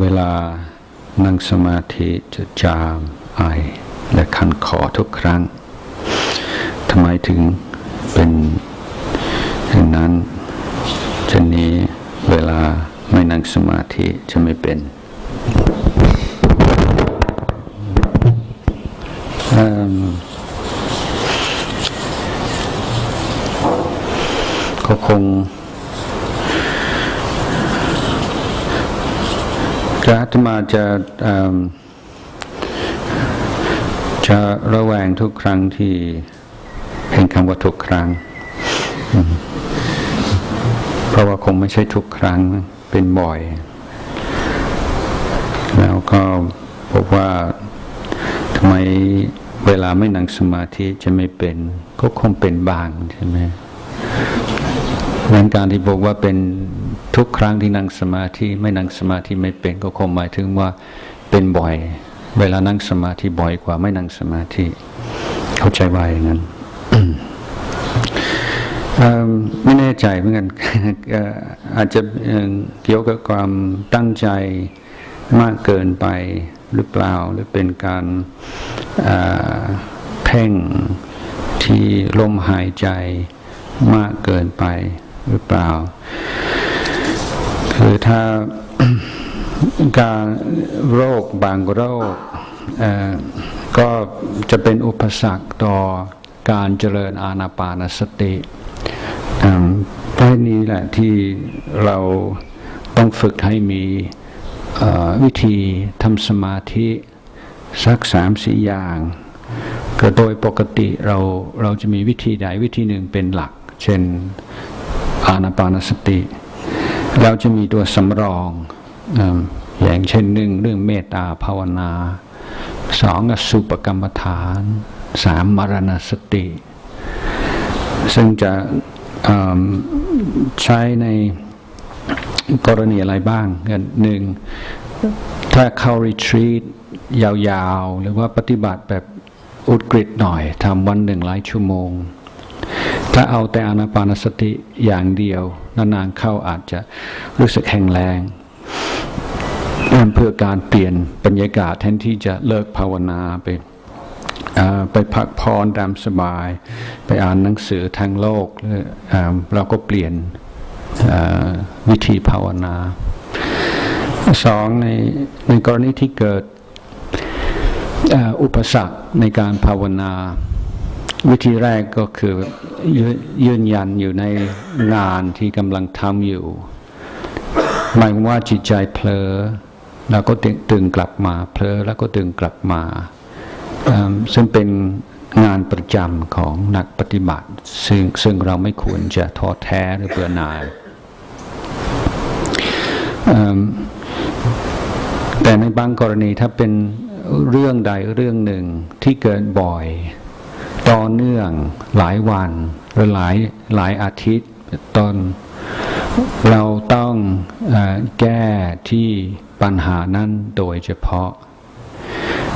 เวลานั่งสมาธิจะจามไอและคันคอทุกครั้งทำไมถึงเป็นอย่างนั้นเช่นนี้เวลาไม่นั่งสมาธิจะไม่เป็นเอิ่มเขาคง จะอาตมาจะจะระแวงทุกครั้งที่เห็นคำว่าทุกครั้ง เพราะว่าคงไม่ใช่ทุกครั้งเป็นบ่อย แล้วก็พบว่าทำไมเวลาไม่นั่งสมาธิจะไม่เป็น ก็คงเป็นบางใช่ไหม ดังการที่บอกว่าเป็นทุกครั้งที่นั่งสมาธิไม่นั่งสมาธิไม่เป็นก็คงหมายถึงว่าเป็นบ่อย เวลานั่งสมาธิบ่อยกว่าไม่นั่งสมาธิ เข้าใจว่าอย่างนั้นไม่แน่ใจเหมือนกันอาจจะเกี่ยวกับความตั้งใจมากเกินไปหรือเปล่า หรือเป็นการเพ่งที่ลมหายใจมากเกินไป หรือเปล่า คือถ้าการโรคบางโรคก็จะเป็นอุปสรรคต่อการเจริญอานาปานสติอืมเพราะนี้แหละที่เราต้องฝึกให้มีวิธีทำสมาธิสักสามสี่อย่าง ก็โดยปกติเราเราจะมีวิธีใดวิธีหนึ่งเป็นหลัก เช่น อานาปานสติเราจะมีตัวสำรองอย่างเช่นหนึ่งเรื่องเมตตาภาวนาสองสุปกรรมฐานสามมรณสติ ซึ่งจะใช้ในกรณีอะไรบ้างกันหนึ่งถ้าเข้ารีทรีตยาวๆ หรือว่าปฏิบัติแบบอุดกริดหน่อยทำวันหนึ่งหลายชั่วโมง ถ้าเอาแต่อานาปานสติอย่างเดียวนานๆเข้าอาจจะรู้สึกแข็งแรงเพื่อการเปลี่ยนบรรยากาศแทนที่จะเลิกภาวนาไปไปพักพรตามสบาย ไปอ่านหนังสือทางโลกเราก็เปลี่ยนวิธีภาวนาสองในในกรณีที่เกิดอุปสรรคในการภาวนา วิธีแรกก็คือยืนยันอยู่ในงานที่กำลังทำอยู่ หมายว่าจิตใจเผลอแล้วก็ตึงตงกลับมาเผลอแล้วก็ตึงกลับมาซึ่งเป็นงานประจำของนักปฏิบัติ ซึ่งซึ่งเราไม่ควรจะท้อแท้หรือเบื่อหน่ายแต่ในบางกรณีถ้าเป็นเรื่องใดเรื่องหนึ่งที่เกิดบ่อย ต่อเนื่องหลายวันหรือหลายหลายอาทิตย์ต้น เราต้องอแก้ที่ปัญหานั้นโดยเฉพาะ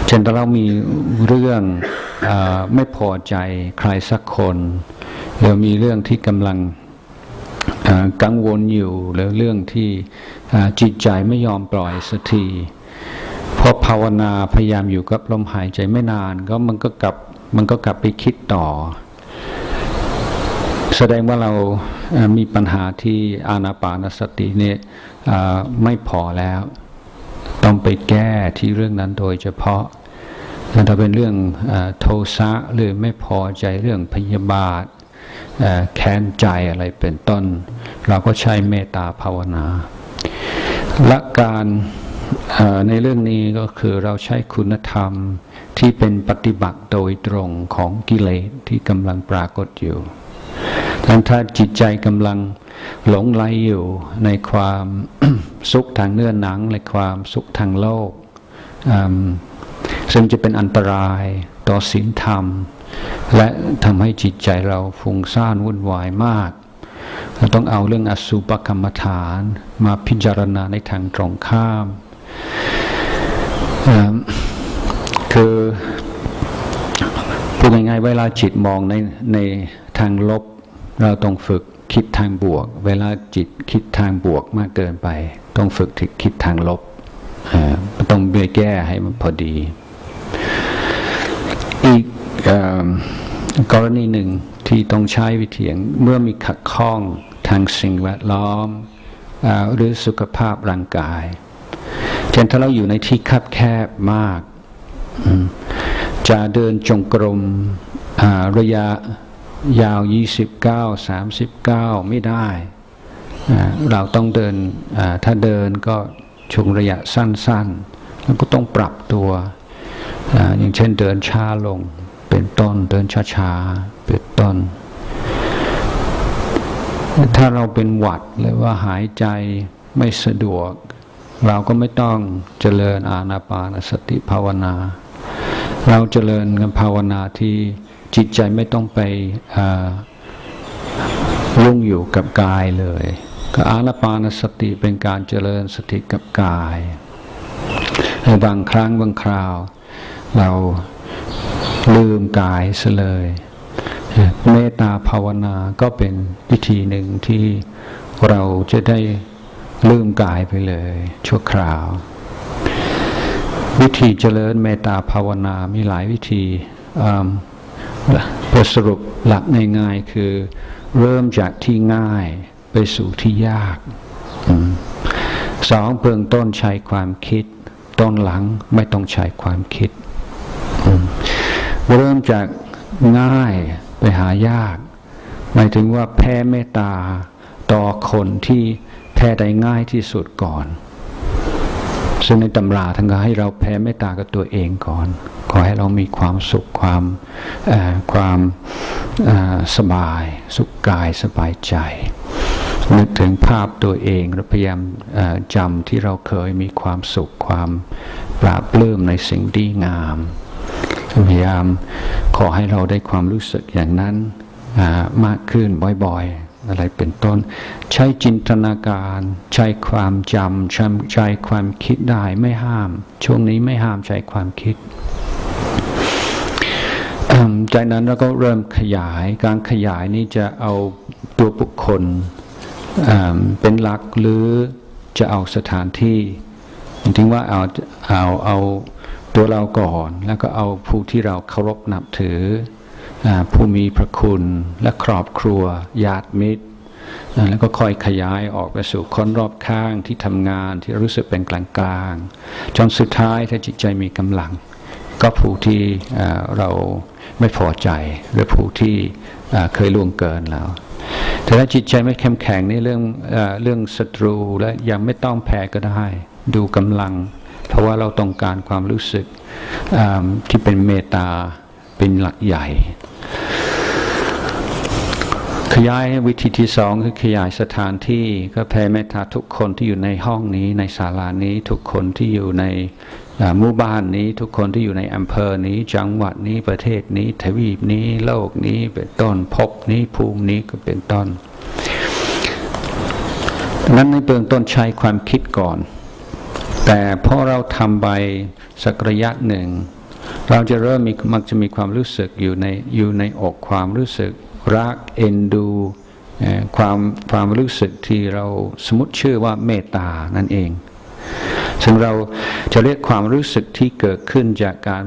เช่นถ้าเรามีเรื่องอไม่พอใจใครสักคนหรือมีเรื่องที่กำลังกังวลอยู่หรือเรื่องที่จิตใจไม่ยอมปล่อยสักทีพอภาวนาพยายามอยู่กับลมหายใจไม่นาน ก็มันก็กลับ มันก็กลับไปคิดต่อ แสดงว่าเรามีปัญหาที่อานาปานสติเนี่ยไม่พอแล้ว ต้องไปแก้ที่เรื่องนั้นโดยเฉพาะถ้าเป็นเรื่องอโทสะหรือไม่พอใจเรื่องพยาบาทแค้นใจอะไรเป็นต้น เราก็ใช้เมตตาภาวนาและการในเรื่องนี้ก็คือเราใช้คุณธรรม ที่เป็นปฏิบัติโดยตรงของกิเลสที่กำลังปรากฏอยู่ดังถ้าจิตใจกำลังหลงไหลอยู่ในความสุขทางเนื้อหนังและความสุขทางโลก ซึ่งจะเป็นอันตรายต่อศีลธรรม และทำให้จิตใจเราฟุ้งซ่านวุ่นวายมาก เราต้องเอาเรื่องอสุปกรรมฐานมาพิจารณาในทางตรงข้ามม คือพูดง่ายๆเวลาจิตมองในในทางลบ เราต้องฝึกคิดทางบวก เวลาจิตคิดทางบวกมากเกินไป ต้องฝึกที่คิดทางลบเอ่อต้องไปแก้ให้มันพอดี อีกอกรณีหนึ่งที่ต้องใช้วิธีเมื่อมีขัดข้องทางสิ่งแวดล้อมอหรือสุขภาพร่างกายเช่นถ้าเราอยู่ในที่คับแคบมาก จะเดินจงกรมระยะยาว 29 39 ไม่ได้ เราต้องเดินถ้าเดินก็ช่วงระยะสั้นๆ แล้วก็ต้องปรับตัวออย่างเช่นเดินช้าลงเป็นต้นเดินช้าๆเป็นต้น ถ้าเราเป็นหวัดหรือว่าหายใจไม่สะดวก เราก็ไม่ต้องเจริญอานาปานสติภาวนา เราเจริญกันภาวนาที่จิตใจไม่ต้องไปอ่าลุ่งอยู่กับกายเลย ก็อานาปานสติเป็นการเจริญสติกับกายในบางครั้งบางคราว เราลืมกายซะเลยเมตตาภาวนาก็เป็นวิธีหนึ่งที่เราจะได้ลืมกายไปเลย ชั่วคราว วิธีเจริญเมตตาภาวนามีหลายวิธีอืมเพื่อสรุปหลักง่ายๆคือ เริ่มจากที่ง่ายไปสู่ที่ยากอสองเบื้องต้นใช้ความคิดต้นหลังไม่ต้องใช้ความคิด เริ่มจากง่ายไปหายาก หมายถึงว่าแพ้เมตตาต่อคนที่แพ้ได้ง่ายที่สุดก่อน ซึ่งในตำราท่านก็ให้เราแพ้เมตตากับตัวเองก่อน ขอให้เรามีความสุขความความสบาย สุขกายสบายใจนึกถึงภาพตัวเองแล้วพยายามจำที่เราเคยมีความสุขความปราบปลื้มในสิ่งดีงาม พยายามขอให้เราได้ความรู้สึกอย่างนั้นมากขึ้นบ่อยๆ อะไรเป็นต้น ใช้จินตนาการ ใช้ความจำใช้ใช้ความคิดได้ไม่ห้าม ช่วงนี้ไม่ห้ามใช้ความคิดจากนั้นเราก็เริ่มขยายการขยายนี้จะเอาตัวบุคคลเป็นหลักหรือจะเอาสถานที่จริงว่าเอาเอาเอาตัวเราก่อน แล้วก็เอาผู้ที่เราเคารพนับถือ ผู้มีพระคุณและครอบครัวญาติมิตร แล้วก็ค่อยขยายออกไปสู่คนรอบข้างที่ทำงานที่รู้สึกเป็นกลางๆจนสุดท้ายถ้าจิตใจมีกำลัง ก็ผู้ที่เราไม่พอใจหรือผู้ที่เคยล่วงเกินเราแต่ถ้าจิตใจไม่เข้มแข็งในเรื่องเรื่องศัตรูและยังไม่ต้องแพ้ก็ได้ ดูกำลัง เพราะว่าเราต้องการความรู้สึกที่เป็นเมตตา เป็นหลักใหญ่ ขยายวิธีที่สองคือขยายสถานที่ก็แผ่เมตตาทุกคนที่อยู่ในห้องนี้ ในศาลานี้ทุกคนที่อยู่ในหมู่บ้านนี้ทุกคนที่อยู่ในอำเภอนี้จังหวัดนี้ประเทศนี้ทวีปนี้โลกนี้เป็นต้นภพนี้ภูมินี้ก็เป็นต้นนั้นในเบื้องต้นใช้ความคิดก่อน แต่พอเราทำไปสักระยะหนึ่ง เราจะเริ่มมีมักจะมีความรู้สึกอยู่ในอยู่ในอกความรู้สึก รักเอ็นดูความความรู้สึกที่เราสมมติชื่อว่าเมตตานั่นเอง ซึ่งเราจะเรียกความรู้สึกที่เกิดขึ้นจากการ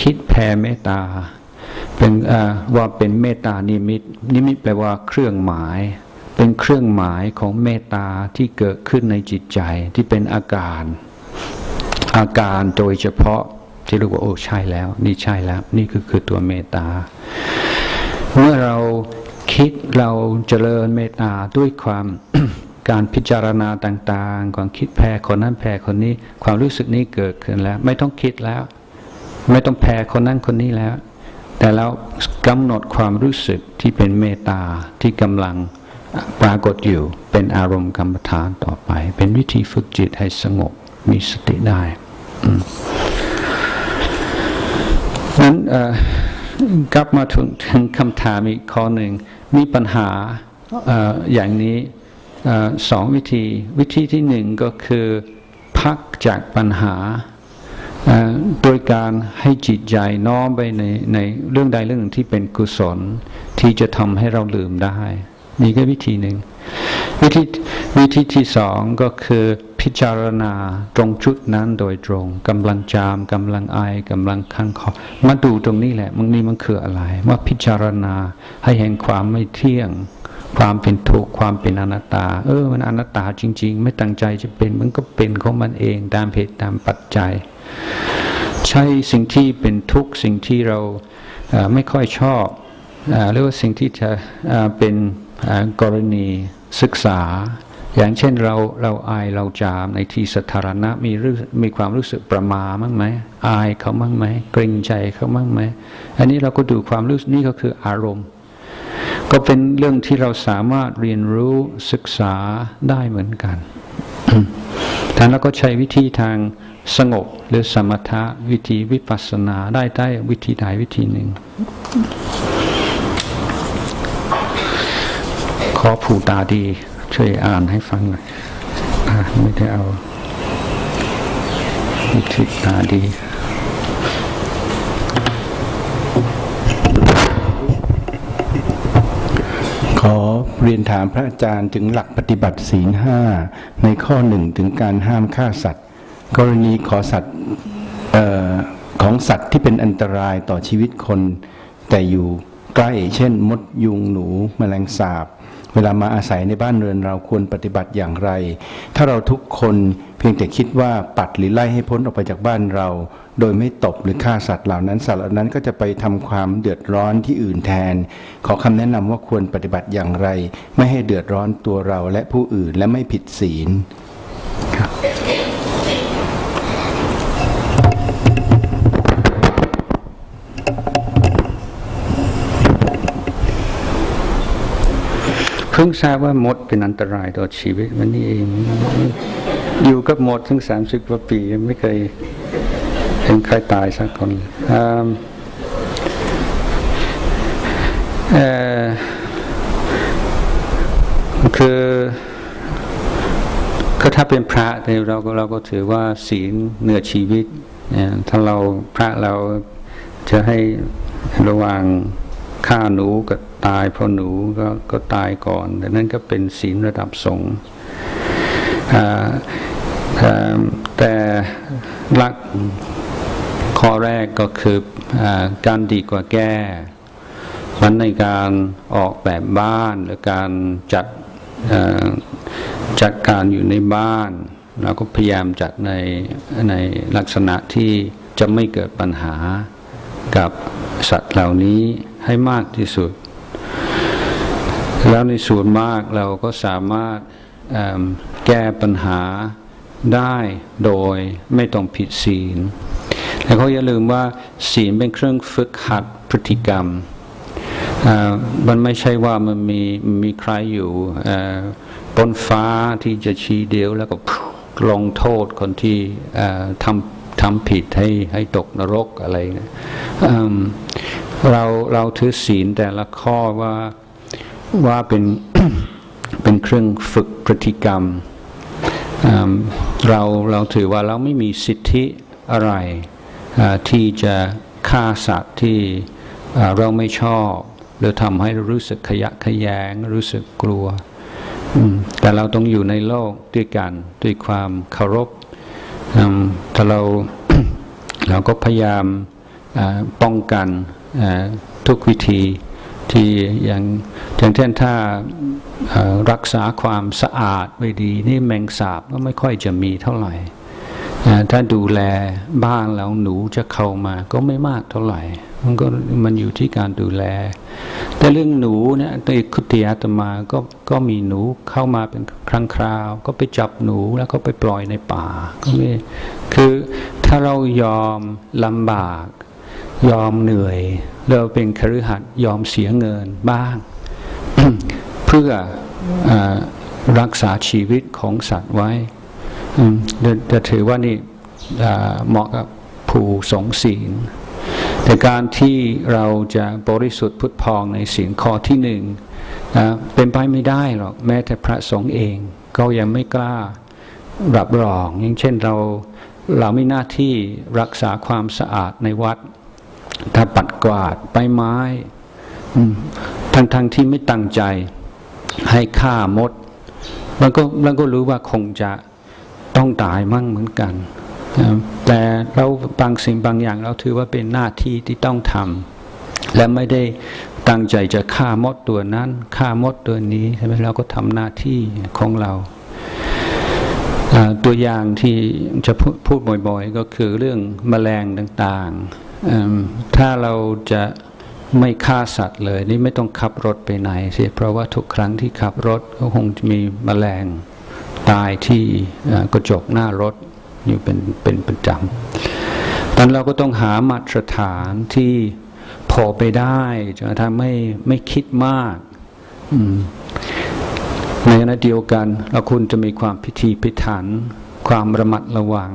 คิดแผ่เมตตา เป็นว่าเป็นเมตตานิมิต นิมิตแปลว่าเครื่องหมาย เป็นเครื่องหมายของเมตตาที่เกิดขึ้นในจิตใจที่เป็นอาการ อาการโดยเฉพาะ ที่เรียกว่าโอ้ใช่แล้ว นี่ใช่แล้ว นี่คือคือตัวเมตตา เมื่อเราคิดเราเจริญเมตตาด้วยความการพิจารณาต่างๆความคิดแพ้คนนั้นแพ้คนนี้ ความรู้สึกนี้เกิดขึ้นแล้ว ไม่ต้องคิดแล้ว ไม่ต้องแพ้คนนั้นคนนี้แล้ว แต่แล้วกำหนดความรู้สึกที่เป็นเมตตาที่กำลังปรากฏอยู่เป็นอารมณ์กรรมฐานต่อไป เป็นวิธีฝึกจิตให้สงบมีสติได้ นั้นกลับมาถึงถงคำถามอีกข้อหนึ่งมีปัญหาออย่างนี้อสองวิธี วิธีที่หนึ่งก็คือพักจากปัญหาโดยการให้จิตใจน้อมไปในในเรื่องใดเรื่องหนึ่งที่เป็นกุศลที่จะทำให้เราลืมได้ นี่ก็วิธีหนึ่ง วิธี วิธีที่สองก็คือพิจารณาตรงจุดนั้นโดยตรงกำลังจามกำลังไอกำลังคันคอมาดูตรงนี้แหละมันนี่มันคืออะไร ว่าพิจารณาให้เห็นความไม่เที่ยง ความเป็นทุกข์ความเป็นอนัตตา เออ มันอนัตตาจริง ๆ ไม่ตั้งใจจะเป็นมันก็เป็นของมันเองตามเหตุตามปัจจัย ใช่สิ่งที่เป็นทุกข์สิ่งที่เราเไม่ค่อยชอบเอ่อหรือว่าสิ่งที่จะเเป็นกรณีศึกษา อย่างเช่นเราเราอายเราจามในที่สาธารณะมีรู้มีความรู้สึกประมามั้งไหมอายเขามั่งไหมเกรงใจเขามั่งไหมอันนี้เราก็ดูความรู้สึกนี่ก็คืออารมณ์ ก็เป็นเรื่องที่เราสามารถเรียนรู้ศึกษาได้เหมือนกันท่านแล้วก็ใช้วิธีทางสงบหรือสมถะวิธีวิปัสสนาได้ได้วิธีใดวิธีหนึ่ง ขอผูตาดี ช่วยอ่านให้ฟังหน่อยอไม่ได้เอาวิธีตาดีขอเรียนถามพระอาจารย์ถึงหลักปฏิบัติศีลห้าในข้อหนึ่งถึงการห้ามฆ่าสัตว์ กรณีขอสัตว์ของสัตว์ที่เป็นอันตรายต่อชีวิตคน แต่อยู่ ใกล้ เช่น มดยุงหนูแมลงสาบ เวลามาอาศัยในบ้านเรือนเราควรปฏิบัติอย่างไร ถ้าเราทุกคนเพียงแต่คิดว่าปัดหรือไล่ให้พ้นออกไปจากบ้านเรา โดยไม่ตบหรือฆ่าสัตว์เหล่านั้นสัตว์เหล่านั้นก็จะไปทำความเดือดร้อนที่อื่นแทน ขอคำแนะนำว่าควรปฏิบัติอย่างไร ไม่ให้เดือดร้อนตัวเราและผู้อื่นและไม่ผิดศีลเพิ่งทราบว่ามดเป็นอันตรายต่อชีวิตมันนี่เอง อยู่กับมดถึงสามสิบกว่าปีไม่เคยเห็นใครตายสักคนคือก็ถ้าเป็นพระเราก็เราก็ถือว่าศีลเหนือชีวิตเนี่ยถ้าเราพระเราจะให้ระวัง ฆ่าหนูกับตายเพราะหนูก็ก็ตายก่อนแต่นั้นก็เป็นศีลระดับสงฆ์แต่หลักข้อแรกก็คืออการดีกว่าแก้มันในการออกแบบบ้านหรือการจัดจัดการอยู่ในบ้าน เราก็พยายามจัดในในลักษณะที่จะไม่เกิดปัญหา กับสัตว์เหล่านี้ให้มากที่สุด แล้วในส่วนมากเราก็สามารถแก้ปัญหาได้โดยไม่ต้องผิดศีลแต่เขาอย่าลืมว่าศีลเป็นเครื่องฝึกหัดพฤติกรรม มันไม่ใช่ว่ามันมีมีใครอยู่บนฟ้าที่จะชี้เดียวแล้วก็ลงโทษคนที่ทำ ทำผิดให้ให้ตกนรกอะไรเนี่ยอืมเราเราถือศีลแต่ละข้อว่าว่าเป็นเป็นเครื่องฝึกพฤติกรรมอืมเราเราถือว่าเราไม่มีสิทธิอะไรที่จะฆ่าสัตว์ที่เราไม่ชอบ หรือทำให้รู้สึกขยะขยงรู้สึกกลัว แต่เราต้องอยู่ในโลกด้วยกันด้วยความเคารพ ถ้าเราเราก็พยายามป้องกันทุกวิธีที่อย่างอย่างเช่นถ้ารักษาความสะอาดไว้ดี นี่แมงสาบก็ไม่ค่อยจะมีเท่าไหร่ ถ้าดูแลบ้านแล้วหนูจะเข้ามาก็ไม่มากเท่าไหร่ มันก็มันอยู่ที่การดูแล แต่เรื่องหนูเนี่ยในคุติอาตมาก็ก็มีหนูเข้ามาเป็นครั้งคราว ก็ไปจับหนูแล้วก็ไปปล่อยในป่าก็ไม่คือถ้าเรายอมลำบาก ยอมเหนื่อย เราเป็นคฤหัสยอมเสียเงินบ้าง เพื่ออรักษาชีวิตของสัตว์ไว้ จะจะถือว่านี่เหมาะกับผู้สงศีล แต่การที่เราจะบริสุทธิ์พุทธพองในศีลข้อที่หนึ่งอ่าเป็นไปไม่ได้หรอกแม้แต่พระสงฆ์เองก็ยังไม่กล้ารับรอง อย่างเช่นเราเราไม่หน้าที่รักษาความสะอาดในวัด ถ้าปัดกวาดใบไม้อืมทั้งๆที่ไม่ตั้งใจให้ฆ่ามดมันก็มันก็รู้ว่าคงจะ ต้องตายมั่งเหมือนกัน แต่เราบางสิ่งบางอย่างเราถือว่าเป็นหน้าที่ที่ต้องทำและไม่ได้ตั้งใจจะฆ่ามดตัวนั้นฆ่ามดตัวนี้ใช่ไหมเราก็ทำหน้าที่ของเราตัวอย่างที่จะพูดบ่อยๆ ก็คือเรื่องแมลงต่างๆ ถ้าเราจะไม่ฆ่าสัตว์เลย นี่ไม่ต้องขับรถไปไหนสิเพราะว่าทุกครั้งที่ขับรถก็คงจะมีแมลง ตายที่กระจกหน้ารถอยู่เป็นเป็นประจำตอนเราก็ต้องหามาตรฐานที่พอไปได้จนทั่งไม่ไม่คิดมากมในขณะเดียวกัน เราควรจะมีความพิธีพิถัน ความระมัดระวัง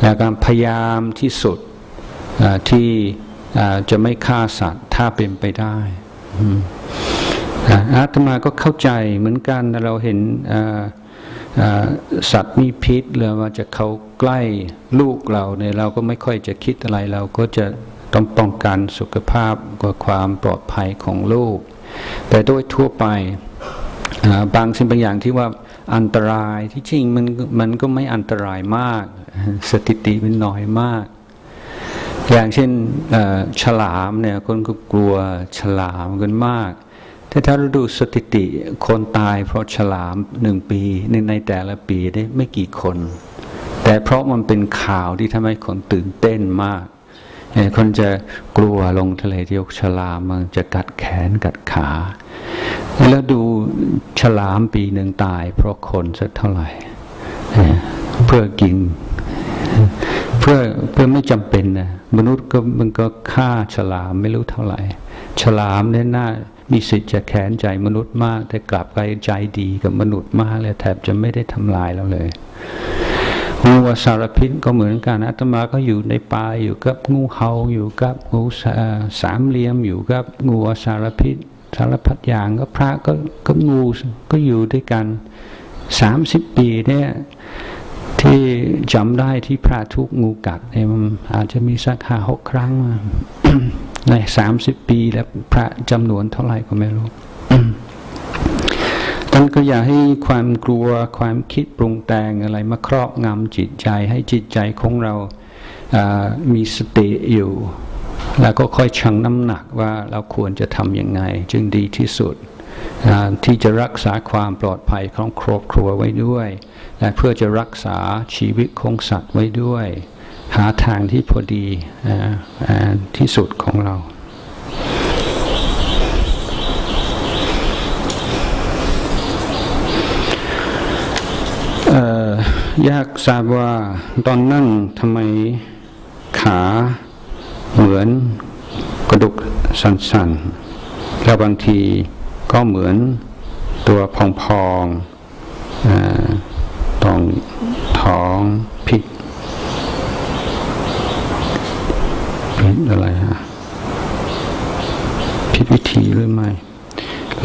และการพยายามที่สุดที่จะไม่ฆ่าสัตว์ถ้าเป็นไปได้อาตมาก็เข้าใจเหมือนกันเราเห็นอ สัตว์มีพิษหรือว่าจะเขาใกล้ลูกเราเนี่ยเราก็ไม่ค่อยจะคิดอะไรเราก็จะต้องป้องกันสุขภาพกับความปลอดภัยของลูก แต่โดยทั่วไปบางสิ่งบางอย่างที่ว่าอันตรายที่จริงมันมันก็ไม่อันตรายมาก สถิติมันน้อยมาก อย่างเช่นฉลามเนี่ยคนก็กลัวฉลามกันมาก ถ้าเราดูสถิติคนตายเพราะฉลามหนึ่งปีในในแต่ละปีได้ไม่กี่คน แต่เพราะมันเป็นข่าวที่ทำให้คนตื่นเต้นมากคนจะกลัวลงทะเลที่ยกฉลามมันจะกัดแขนกัดขา แล้วดูฉลามปีหนึ่งตาย เพราะคนสักเท่าไหร่เอ่อเพื่อกิน เพื่อเพื่อไม่จำเป็นนะมนุษย์ก็มันก็ฆ่าฉลามไม่รู้เท่าไหร่ ฉลามเนี่ยน่า มีสิทธิ์จะแค้นใจมนุษย์มาก แต่กลับไปใจดีกับมนุษย์มากเลยแทบจะไม่ได้ทำลายเราเลยงูสารพิษก็เหมือนกันอาตมาก็อยู่ในป่าอยู่กับงูเห่าอยู่กับงูสาสามเหลี่ยมอยู่กับงูสารพิษ สารพัดอย่างก็พระก็ก็งูก็อยู่ด้วยกันสามสิบปีเนี่ยที่จำได้ที่พระทุกงูกัดเนี่ยมันอาจจะมีสักห้าหกครั้ง ในสามสิบปีแล้วพระจำนวนเท่าไหร่ก็ไม่รู้ท่านก็อย่าให้ความกลัวความคิดปรุงแต่งอะไรมาครอบงำจิตใจ ให้จิตใจของเราอ่ามีสติอยู่ แล้วก็ค่อยชั่งน้ำหนักว่าเราควรจะทำยังไง จึงดีที่สุดอ่าที่จะรักษาความปลอดภัยของครอบครัวไว้ด้วย และเพื่อจะรักษาชีวิตของสัตว์ไว้ด้วย หาทางที่พอดีออที่สุดของเรา อยากทราบว่าตอนนั่งทำไมขาเหมือนกระดูกสั่นๆ แล้วบางทีก็เหมือนตัวพองๆตรงท้องผิด ผิดอะไรฮะผิดวิธีหรือไม่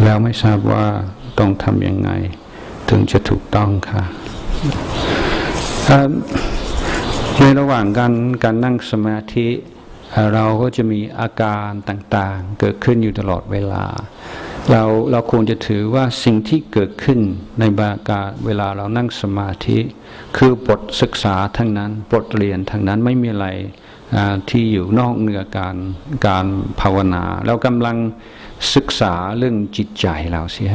แล้วไม่ทราบว่าต้องทำยังไง ถึงจะถูกต้องค่ะในระหว่างการการนั่งสมาธิเราก็จะมีอาการต่างๆ เกิดขึ้นอยู่ตลอดเวลา เราเราควรจะถือว่าสิ่งที่เกิดขึ้นในบาการเวลาเรานั่งสมาธิ คือบทศึกษาทั้งนั้น บทเรียนทั้งนั้นไม่มีอะไร ที่อยู่นอกเหนือการการภาวนา เรากำลังศึกษาเรื่องจิตใจเราเสีย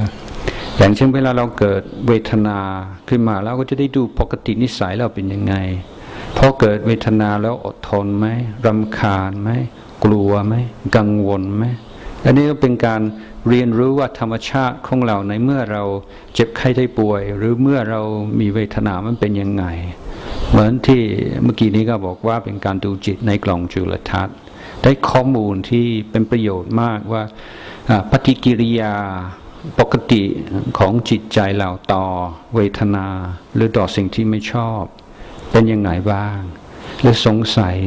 อย่างเช่นเวลาเราเกิดเวทนาขึ้นมาเราก็จะได้ดูปกตินิสัยเราเป็นยังไงพอเกิดเวทนาแล้วอดทนไหมรำคาญไหมกลัวไหมกังวลไหมอันนี้ก็เป็นการ เรียนรู้ว่าธรรมชาติของเราในเมื่อเราเจ็บไข้ได้ป่วย หรือเมื่อเรามีเวทนามันเป็นยังไง เหมือนที่เมื่อกี้นี้ก็บอกว่าเป็นการดูจิตในกล่องจุลทรรศน์ได้ข้อมูลที่เป็นประโยชน์มากว่าอ่าปฏิกิริยาปกติของจิตใจเราต่อเวทนา หรือต่อสิ่งที่ไม่ชอบ เป็นยังไงบ้าง หรือสงสัย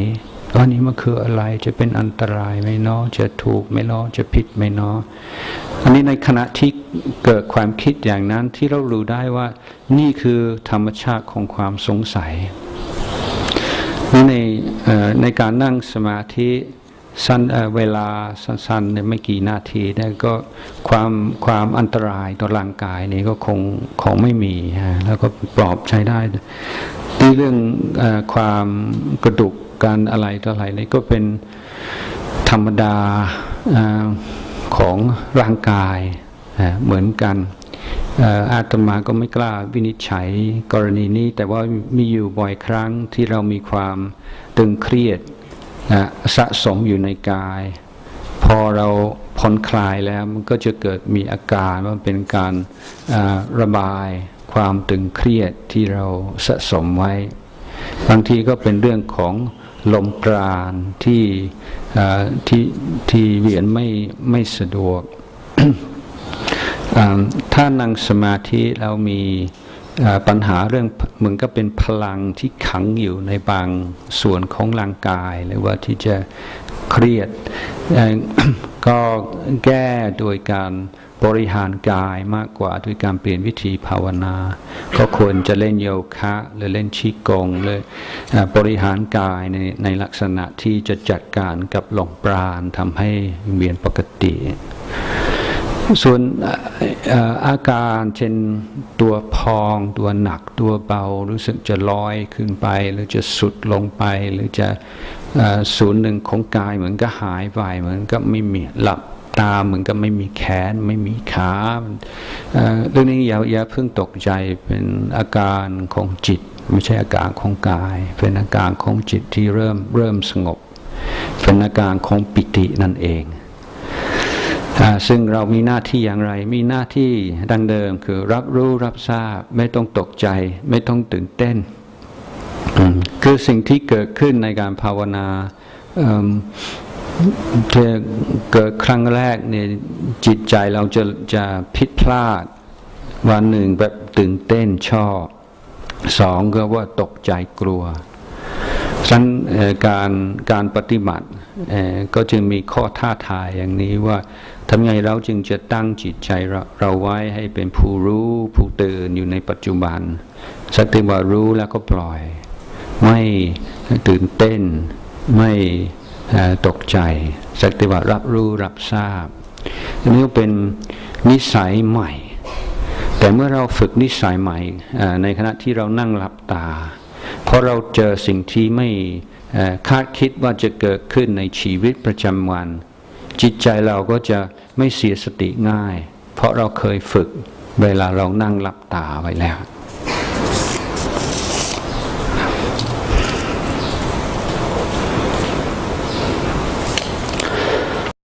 ว่านี่มันคืออะไรจะเป็นอันตรายไหมเนาะจะถูกไหมเนาะจะผิดไหมเนาะอันนี้ในขณะที่เกิดความคิดอย่างนั้นที่เรารู้ได้ว่า นี่คือธรรมชาติของความสงสัยนี่ในในการนั่งสมาธิสั้นเอ่อเวลาสั้นๆเนี่ยไม่กี่นาทีเนี่ยก็ความความอันตรายต่อร่างกายนี่ก็คงคงไม่มีฮะแล้วก็ปลอบใช้ได้ ที่เรื่องอความกระดุกการอะไรต่ออะไรนี่ก็เป็นธรรมดาอของร่างกายเหมือนกันอาตมาก็ไม่กล้าวินิจฉัยกรณีนี้ แต่ว่ามีอยู่บ่อยครั้งที่เรามีความตึงเครียดนะสะสมอยู่ในกาย พอเราผ่อนคลายแล้วมันก็จะเกิดมีอาการว่าเป็นการระบาย ความตึงเครียดที่เราสะสมไว้ บางทีก็เป็นเรื่องของลมปราณที่ที่ที่เวียนไม่ไม่สะดวก ถ้านั่งสมาธิเรามีปัญหาเรื่องเหมือนก็เป็นพลังที่ขังอยู่ในบางส่วนของร่างกาย หรือว่าที่จะเครียดก็แก้โดยการ บริหารกายมากกว่าด้วยการเปลี่ยนวิธีภาวนา ก็ควรจะเล่นโยคะหรือเล่นชีกงหรือบริหารกายในในลักษณะที่จะจัดการกับหลงปราณทำให้เวียนปกติ ส่วนอาการเช่นตัวพองตัวหนักตัวเบารู้สึกจะลอยขึ้นไป หรือจะสุดลงไป หรือจะศูนย์หนึ่งของกายเหมือนก็หายไปเหมือนก็ไม่มีหลับ ตาเหมือนก็ไม่มีแขนไม่มีขาเรื่องนี้อย่าอย่าเพิ่งตกใจเป็นอาการของจิต ไม่ใช่อาการของกาย เป็นอาการของจิตที่เริ่มเริ่มสงบ เป็นอาการของปิตินั่นเองอซึ่งเรามีหน้าที่อย่างไร มีหน้าที่ดังเดิมคือรับรู้รับทราบ ไม่ต้องตกใจ ไม่ต้องตื่นเต้น คือสิ่งที่เกิดขึ้นในการภาวนา เกิดครั้งแรกเนี่ยจิตใจเราจะจะผิดพลาด วันหนึ่งแบบตื่นเต้นชอบสองก็ว่าตกใจกลัวฉั้นการการปฏิบัติก็จึงมีข้อท้าทายอย่างนี้ว่าทำไงเราจึงจะตั้งจิตใจเราเราไว้ให้เป็นผู้รู้ผู้ตื่นอยู่ในปัจจุบันสักแต่ว่ารู้แล้วก็ปล่อย ไม่ตื่นเต้นไม่ ตกใจสักแต่ว่ารับรู้รับทราบอันนี้เป็นนิสัยใหม่ แต่เมื่อเราฝึกนิสัยใหม่ในขณะที่เรานั่งหลับตา เพราะเราเจอสิ่งที่ไม่คาดคิดว่าจะเกิดขึ้นในชีวิตประจำวัน จิตใจเราก็จะไม่เสียสติง่าย เพราะเราเคยฝึกเวลาเรานั่งหลับตาไว้แล้ว